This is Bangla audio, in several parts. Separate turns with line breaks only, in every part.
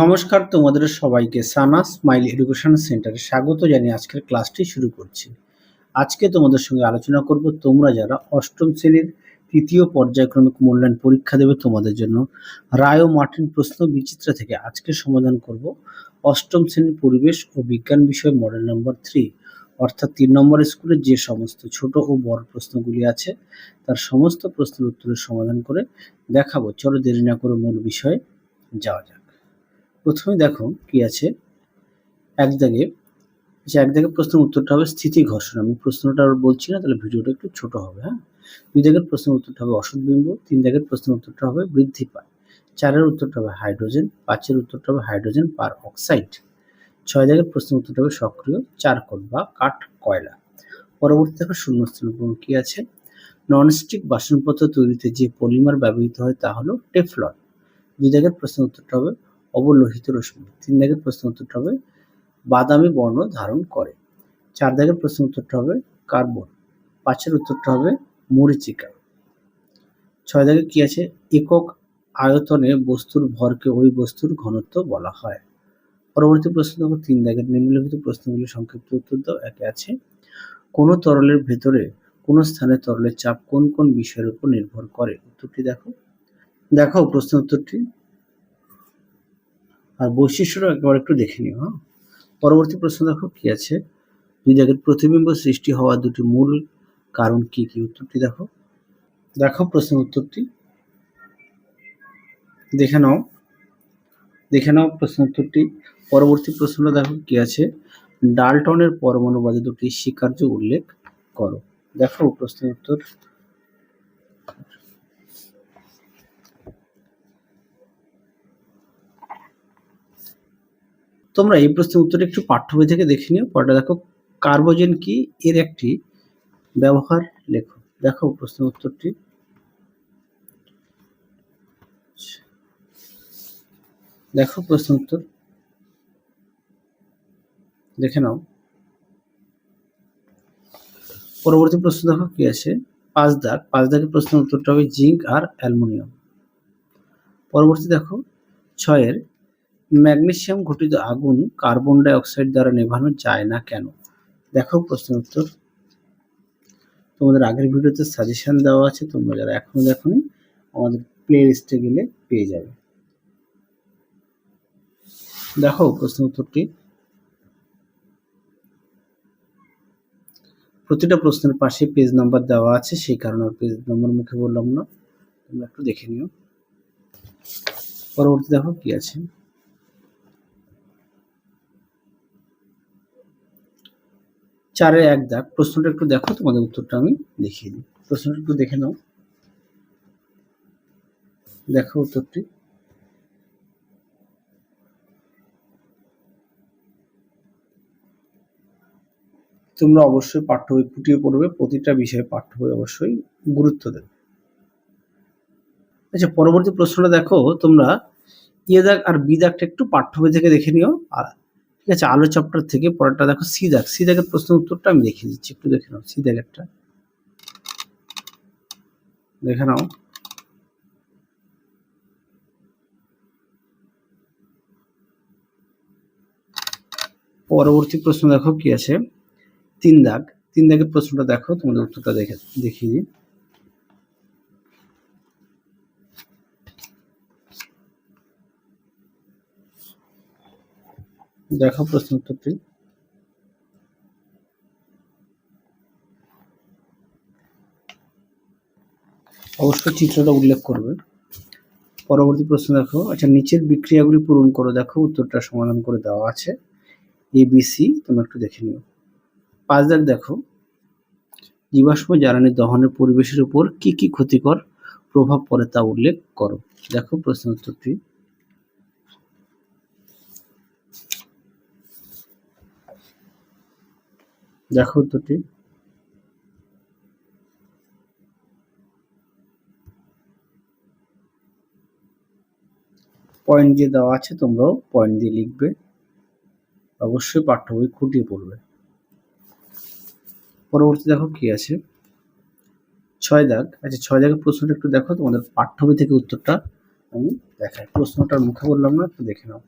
নমস্কার তোমাদের সবাইকে, সানা স্মাইল এডুকেশন সেন্টারে স্বাগত জানিয়ে আজকের ক্লাসটি শুরু করছি। আজকে তোমাদের সঙ্গে আলোচনা করব তোমরা যারা অষ্টম শ্রেণির তৃতীয় পর্যায়ক্রমিক মূল্যায়ন পরীক্ষা দেবে তোমাদের জন্য রায় ও মার্টিন প্রশ্ন বিচিত্র থেকে আজকে সমাধান করব অষ্টম শ্রেণির পরিবেশ ও বিজ্ঞান বিষয় মডেল নম্বর থ্রি। অর্থাৎ তিন নম্বর স্কুলের যে সমস্ত ছোট ও বড় প্রশ্নগুলি আছে, তার সমস্ত প্রশ্নের উত্তরের সমাধান করে দেখাবো। চলো দেরি না করে মূল বিষয়ে যাওয়া যাক। প্রথমে দেখো কি আছে? এক দাগে যে এক দাগের প্রশ্নের উত্তরটা হবে স্থিতি ঘর্ষণ। আমি প্রশ্নটা আর বলছি না, তাহলে ভিডিওটা একটু ছোট হবে হ্যাঁ? দুই দাগের প্রশ্নের উত্তরটা হবে অসৎ বিম্ব, তিন দাগের প্রশ্নের উত্তরটা হবে বৃদ্ধি পায়। চারের উত্তরটা হবে হাইড্রোজেন, পাঁচের উত্তরটা হবে হাইড্রোজেন পার অক্সাইড। ছয় দাগের প্রশ্নের উত্তরটা হবে সক্রিয় চারকোল বা কাঠ কয়লা। পরবর্তী দেখো শূন্যস্থান কি আছে? ননস্টিক বাসনপত্র তৈরিতে যে পলিমার ব্যবহৃত হয় তা হলো টেফলন। দুই দাগের প্রশ্নের উত্তরটা হবে অবলোহিত রশ্মি। তিন দাগের প্রশ্ন উত্তরটা হবে, বাদামি বর্ণ ধারণ করে। চার দাগের প্রশ্ন উত্তরটা হবে, কার্বন। পাঁচের উত্তরটা হবে, মরিচিকা। ছয় দাগে কি আছে? একক আয়তনে বস্তুর ভরকে ওই বস্তুর ঘনত্ব বলা হয়। পরবর্তী প্রশ্ন দেখো, তিন দাগের নিম্নলিখিত প্রশ্নগুলি সংক্ষিপ্ত উত্তর দাও, একে আছে। কোন তরলের ভেতরে কোন স্থানে তরলের চাপ কোন কোন বিষয়ের উপর নির্ভর করে? উত্তরটি দেখো। দেখো প্রশ্ন উত্তরটি। আর বৈশিষ্ট্যটা একবার একটু দেখে নিও হ্যাঁ? পরবর্তী প্রশ্ন দেখো কি আছে? দুই দাগের প্রতিবিম্ব সৃষ্টি হওয়ার দুটি মূল কারণ কি কি উত্তরটি দেখো। দেখো প্রশ্ন উত্তরটি। দেখে নাও। দেখে নাও প্রশ্ন উত্তরটি। পরবর্তী প্রশ্নটা দেখো কি আছে? ডালটনের পরমাণুবাদে দুটি স্বীকার্য উল্লেখ করো। দেখো প্রশ্ন উত্তর। তোমরা এই প্রশ্নের উত্তরটা একটু পাঠ্য বই থেকে দেখে নিও। পরটা দেখো, কার্বোজেন কি? এর একটি ব্যবহার লেখো। দেখো প্রশ্নের উত্তরটি। দেখো প্রশ্ন উত্তর। দেখে নাও। পরবর্তী প্রশ্ন দেখো কি আছে? পাঁচ দাগ। পাঁচ দাগের প্রশ্নের উত্তরটা হবে জিঙ্ক আর অ্যালুমিনিয়াম। পরবর্তী দেখো, ছয়ের ম্যাগনেসিয়াম ঘটিত আগুন কার্বন ডাই অক্সাইড দ্বারা নেভানো যায় না কেন? দেখো প্রশ্ন উত্তর। তোমাদের আগের ভিডিওতে সাজেশন দেওয়া আছে, তোমরা যারা এখনও দেখোনি, আমাদের প্লে লিস্টে গেলে পেয়ে যাবে। দেখো প্রশ্ন উত্তরটি। প্রতিটা প্রশ্নের পাশে পেজ নাম্বার দেওয়া আছে, সেই কারণে পেজ নাম্বার মুখে বললাম না। তোমরা একটু দেখে নিও। পরবর্তী দেখো কি আছে। চারে এক দাগ। প্রশ্নটা একটু দেখো, তোমাদের উত্তরটা আমি দেখিয়ে দিই। প্রশ্নটা একটু দেখে নাও। দেখো উত্তরটি। তোমরা অবশ্যই পাঠ্য বই ফুটিয়ে পড়বে, প্রতিটা বিষয়ে পাঠ্য বই অবশ্যই গুরুত্ব দেবে। আচ্ছা পরবর্তী প্রশ্নটা দেখো, তোমরা ইয়ে দাগ আর বি দাগটা একটু পাঠ্য বই থেকে দেখে নিও, আর ঠিক আছে, আলো চ্যাপ্টার থেকে পরেরটা দেখো সি দাগ সি দাগের প্রশ্নের উত্তরটা আমি দেখিয়ে দিচ্ছি, একটু দেখে নাও সি দাগেরটা দেখে নাও। পরবর্তী প্রশ্ন দেখো কি আছে? তিন দাগ। তিন দাগের প্রশ্নটা দেখো, তোমাদের উত্তরটা দেখে, দেখিয়ে দিই। দেখো প্রশ্ন উত্তরটি অবশ্যই চিত্রটা উল্লেখ করবে। পরবর্তী প্রশ্ন দেখো আচ্ছা নিচের বিক্রিয়াগুলি পূরণ করো। দেখো, উত্তরটা সমাধান করে দেওয়া আছে। এ বি সি তোমরা একটু দেখে নিও। পাঁচ দাগ দেখো। জীবাশ্ম জ্বালানি দহনের পরিবেশের উপর কি কি ক্ষতিকর প্রভাব পড়ে তা উল্লেখ করো। দেখো প্রশ্ন উত্তরটি। দেখো উত্তরটি পয়েন্ট দিয়ে দেওয়া আছে, তোমরাও পয়েন্ট দিয়ে লিখবে। অবশ্যই পাঠ্য বই খুঁটিয়ে পড়বে। পরবর্তী দেখো কি আছে? ছয় দাগ। আচ্ছা ছয় দাগের প্রশ্নটা একটু দেখো, তোমাদের পাঠ্য বই থেকে উত্তরটা আমি দেখাই। প্রশ্নটার মুখে বললাম না, একটু দেখে নাও।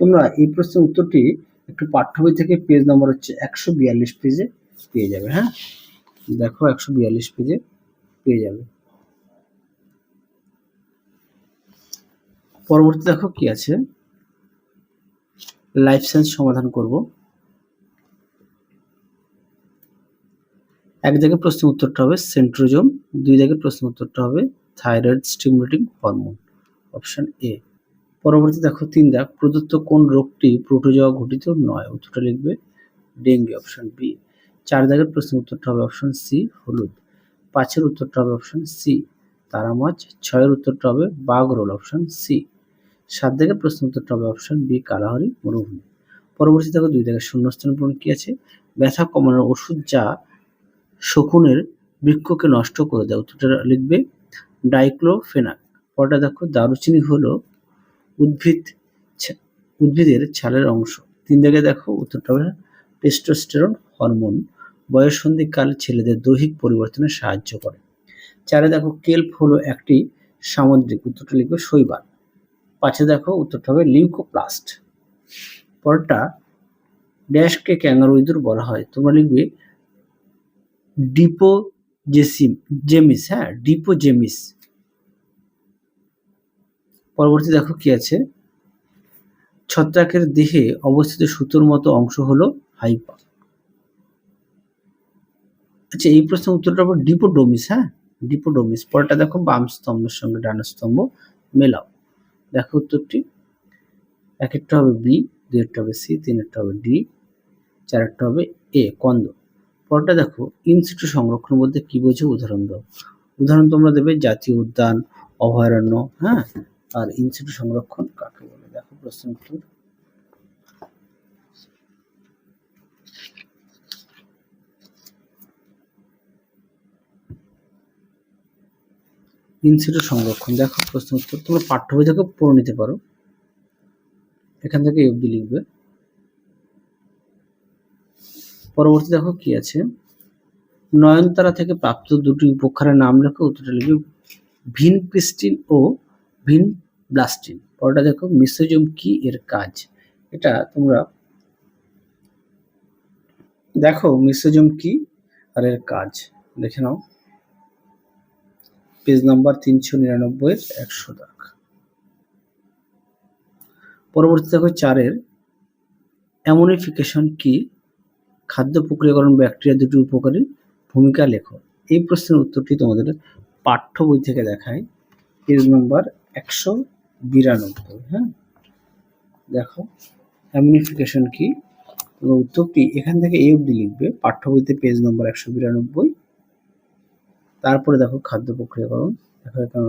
তোমরা এই প্রশ্নের উত্তরটি একটু পাঠ্য বই থেকে পেজ নম্বর হচ্ছে একশো বিয়াল্লিশ পেজে পেয়ে যাবে হ্যাঁ? দেখো একশো বিয়াল্লিশ পেজে পেয়ে যাবে। পরবর্তী দেখো কি আছে? লাইফ সায়েন্স সমাধান করব। এক জায়গায় প্রশ্ন উত্তরটা হবে সেন্ট্রোজম দুই জায়গায় প্রশ্ন উত্তরটা হবে থাইরয়েড স্টিমুলেটিং হরমোন অপশন এ পরবর্তী দেখো তিন দাগ, প্রদত্ত কোন রোগটি প্রোটোজোয়া ঘটিত নয়? উত্তরটা লিখবে ডেঙ্গি অপশন বি। চার দাগের প্রশ্ন উত্তরটা হবে অপশন সি, হলুদ। পাঁচের উত্তরটা হবে অপশন সি তারা মাছ ছয়ের উত্তরটা হবে বাঘ রোল অপশন সি। সাত দাগের প্রশ্ন উত্তরটা হবে অপশন বি, কালাহরি, মরুভূমি। পরবর্তী দেখো দুই দাগের শূন্যস্থান পূরণ কি আছে? ব্যথা কমানোর ওষুধ যা শকুনের বৃক্ষকে নষ্ট করে দেয়। উত্তরটা লিখবে ডাইক্লোফেনাক। পরটা দেখো দারুচিনি হলো উদ্ভিদ উদ্ভিদের ছালের অংশ। তিন দাগে দেখো উত্তরটা হবে টেস্টোস্টেরন হরমোন বয়ঃসন্ধিকালে ছেলেদের দৈহিক পরিবর্তনে সাহায্য করে। চারে দেখো কেল্প হলো একটি সামুদ্রিক, উত্তরটা লিখবে শৈবাল। পাঁচে দেখো উত্তরটা হবে লিউকোপ্লাস্ট পরটা ড্যাশকে ক্যাঙ্গারু ইঁদুর বলা হয়। তোমরা লিখবে ডিপোজেসিম জেমিস হ্যাঁ ডিপোজেমিস। পরবর্তী দেখো কি আছে? ছত্রাকের দেহে অবস্থিত সুতোর মতো অংশ হলো হাইপা আচ্ছা এই প্রশ্নের উত্তরটা হবে ডিপোডোমিস হ্যাঁ? ডিপোডোমিস। পরেরটা দেখো, বাম স্তম্ভের সঙ্গে ডান স্তম্ভ মেলাও। দেখো উত্তরটি। এক একটা হবে বি একটা হবে সি তিন একটা হবে ডি চার একটা হবে এ, কন্দ। পরটা দেখো ইনসিটু সংরক্ষণ বলতে কি বোঝো? উদাহরণ দাও। উদাহরণ তোমরা দেবে জাতীয় উদ্যান, অভয়ারণ্য হ্যাঁ? আর ইনসিটু সংরক্ষণ কাকে বলে? দেখো প্রশ্ন উত্তর। ইনসিটু সংরক্ষণ, দেখো প্রশ্ন উত্তর। তোমরা পাঠ্য বই থেকে পড়ে নিতে পারো। এখান থেকে অবধি লিখবে। পরবর্তী দেখো কি আছে? নয়নতারা থেকে প্রাপ্ত দুটি উপকারের নাম লেখো, উত্তরটা লিখবে ভিন ক্রিস্টিন ও ভিন ব্লাস্টিন। পরটা দেখো, মিসোজোম কি এর কাজ? এটা তোমরা দেখো মিসোজোম কি আর এর কাজ। দেখে নাও। পেজ নাম্বার তিনশো নিরানব্বই একশো দাগ। পরবর্তী দেখো চারের অ্যামোনিফিকেশন কি? খাদ্য প্রক্রিয়াকরণ ব্যাকটেরিয়া দুটি উপকারী ভূমিকা লেখো। এই প্রশ্নের উত্তরটি তোমাদের পাঠ্য বই থেকে দেখায়। পেজ নম্বর একশো বিরানব্বই হ্যাঁ? দেখো অ্যামিনিফিকেশন কি? তোমরা উত্তরটি এখান থেকে এই অবধি লিখবে পাঠ্য বইতে পেজ নম্বর একশো বিরানব্বই। তারপরে দেখো খাদ্য প্রক্রিয়াকরণ, দেখো এখানে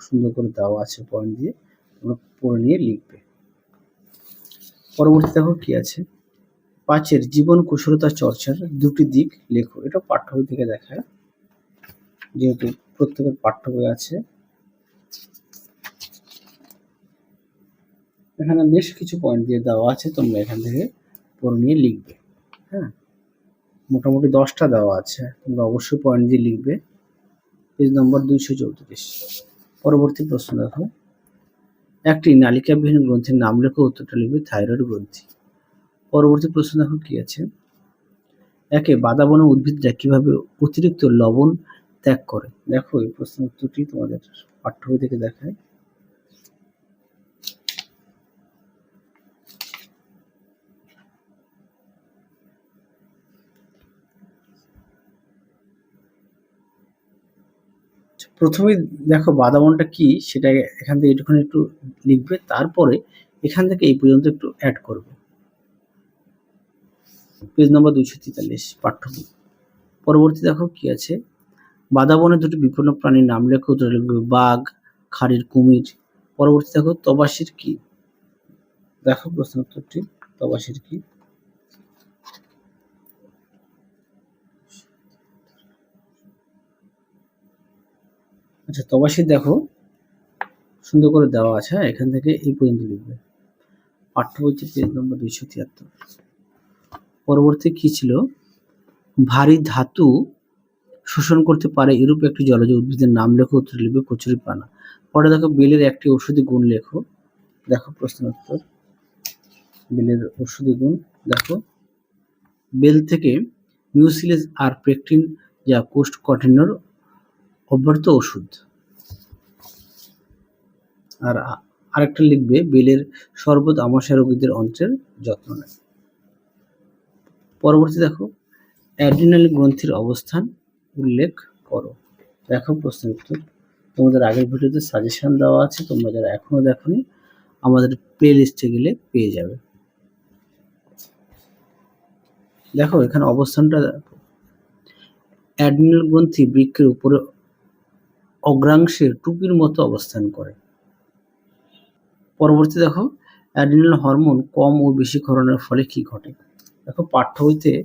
সুন্দর করে দেওয়া আছে পয়েন্ট দিয়ে, তোমরা পড়ে নিয়ে লিখবে। পরবর্তী দেখো কি আছে? পাঁচের জীবন কুশলতা চর্চার দুটি দিক লেখো। এটা পাঠ্য বই থেকে দেখায়। যেহেতু প্রত্যেকের পাঠ্য বই আছে এখানে বেশ কিছু পয়েন্ট দিয়ে দেওয়া আছে, তোমরা এখান থেকে পড়ে নিয়ে লিখবে হ্যাঁ? মোটামুটি দশটা দেওয়া আছে, তোমরা অবশ্যই পয়েন্ট দিয়ে লিখবে। পেজ নম্বর দুইশো চৌত্রিশ। পরবর্তী প্রশ্ন দেখো। একটি নালিকাবিহীন গ্রন্থের নাম লেখো, উত্তরটা লিখবে থাইরয়েড গ্রন্থি। পরবর্তী প্রশ্ন দেখো কি আছে? একে বাদাবনে উদ্ভিদরা কীভাবে অতিরিক্ত লবণ ত্যাগ করে? দেখো এই প্রশ্ন উত্তরটি তোমাদের পাঠ্য থেকে দেখায়। প্রথমে দেখো বাদামনটা কি, সেটা এখান থেকে একটুখানি একটু লিখবে, তারপরে এখান থেকে এই পর্যন্ত একটু অ্যাড করবে। পেজ নম্বর দুইশো তেতাল্লিশ পাঠ্য। পরবর্তী দেখো কি আছে? বাদাবনের দুটি বিপন্ন প্রাণীর নাম লেখো লিখবে বাঘ, খাড়ির কুমির। পরবর্তী দেখো, তবাসির কি? দেখো প্রশ্ন উত্তরটি, তবাসির কি? আচ্ছা তবাসির দেখো। সুন্দর করে দেওয়া আছে হ্যাঁ? এখান থেকে এই পর্যন্ত লিখবে। পাঠ্য বইতে পেজ নম্বর দুইশো তিয়াত্তর। পরবর্তী কি ছিল? ভারী ধাতু শোষণ করতে পারে এরূপ একটি জলজ উদ্ভিদের নাম লেখো, উত্তর লিখবে কচুরি পানা। পরে দেখো বেলের একটি ওষুধি গুণ লেখো। দেখো প্রশ্ন উত্তর। বেলের ওষুধি গুণ, দেখো। বেল থেকে মিউসিলেজ আর পেকটিন যা কোষ্ঠকাঠিন্যর অব্যর্থ ওষুধ। আর আরেকটা লিখবে, বেলের শরবত আমাশা রোগীদের অন্ত্রের যত্ন নেয়। পরবর্তী দেখো, অ্যাড্রিনাল গ্রন্থির অবস্থান উল্লেখ করো। দেখো প্রশ্ন উত্তর। তোমাদের আগের ভিডিওতে সাজেশন দেওয়া আছে, তোমরা যারা এখনও দেখোনি, আমাদের প্লে লিস্টে গেলে পেয়ে যাবে। দেখো, এখানে অবস্থানটা, অ্যাড্রিনাল গ্রন্থি বৃক্ষের উপরে অগ্রাংশে টুপির মতো অবস্থান করে। পরবর্তী দেখো অ্যাড্রিনাল হরমোন কম ও বেশি ক্ষরণের ফলে কি ঘটে? দেখো, পাঠ্য বইতে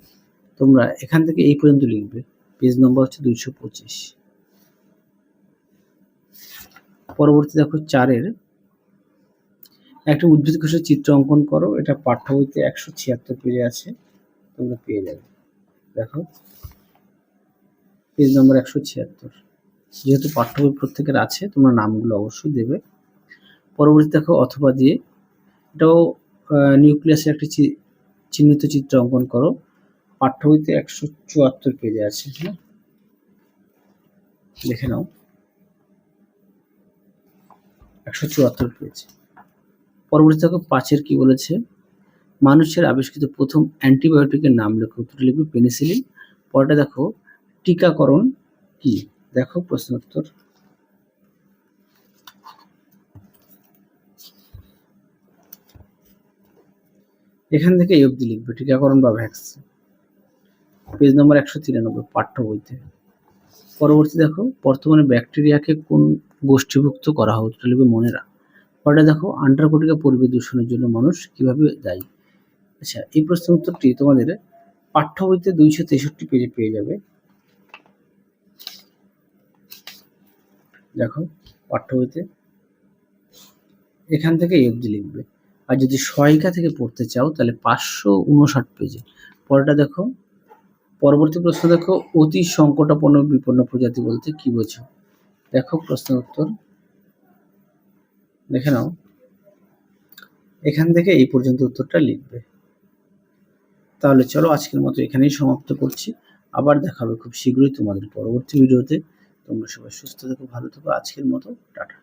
তোমরা এখান থেকে এই পর্যন্ত লিখবে। পেজ নম্বর হচ্ছে দুইশো পঁচিশ। পরবর্তী দেখো, চারের। একটা উদ্ভিদ কোষের চিত্র অঙ্কন করো। এটা পাঠ্য বইতে একশো ছিয়াত্তর পেজে আছে। তোমরা পেয়ে যাবে। দেখো, পেজ নম্বর একশো ছিয়াত্তর। যেহেতু পাঠ্য বই প্রত্যেকের আছে, তোমরা নামগুলো অবশ্যই দেবে। পরবর্তী দেখো, অথবা দিয়ে এটাও নিউক্লিয়াসের একটি চিহ্নিত চিত্র অঙ্কন করো। পাঠ্য বইতে একশো চুয়াত্তর পেজে আছে হ্যাঁ? দেখে নাও। একশো চুয়াত্তর পেজ পরবর্তী দেখো, পাঁচের কি বলেছে? মানুষের আবিষ্কৃত প্রথম অ্যান্টিবায়োটিকের নাম লেখো। উত্তর লিখবে পেনিসিলিন পরটা দেখো, টিকাকরণ কি? দেখো প্রশ্ন উত্তর এখান থেকে এই অবধি লিখবে টিকাকরণ বা ভ্যাকসিন পেজ নম্বর একশো তিরানব্বই, পাঠ্য বইতে। পরবর্তী দেখো, বর্তমানে ব্যাকটেরিয়াকে কোন গোষ্ঠীভুক্ত করা হয়? উত্তর লিখবে মনে রাখ দেখো, আন্টার্কটিকা পরিবেশ দূষণের জন্য মানুষ কীভাবে দায়ী? আচ্ছা এই প্রশ্নের উত্তরটি তোমাদের পাঠ্য বইতে দুইশো তেষট্টি পেজে পেয়ে যাবে। দেখো, পাঠ্য বইতে। এখান থেকে অবধি লিখবে। আর যদি সহায়িকা থেকে পড়তে চাও, তাহলে পাঁচশো উনষাট পেজে। পরেরটা দেখো, পরবর্তী প্রশ্ন দেখো, অতি সংকটাপন্ন বিপন্ন প্রজাতি বলতে কি বোঝো? দেখো প্রশ্ন উত্তর। দেখে নাও। এখান থেকে এই পর্যন্ত উত্তরটা লিখবে। তাহলে চলো, আজকের মতো এখানেই সমাপ্ত করছি। আবার দেখা হবে খুব শীঘ্রই তোমাদের পরবর্তী ভিডিওতে। তোমরা সবাই সুস্থ থেকো ভালো থেকো আজকের মতো টাটা।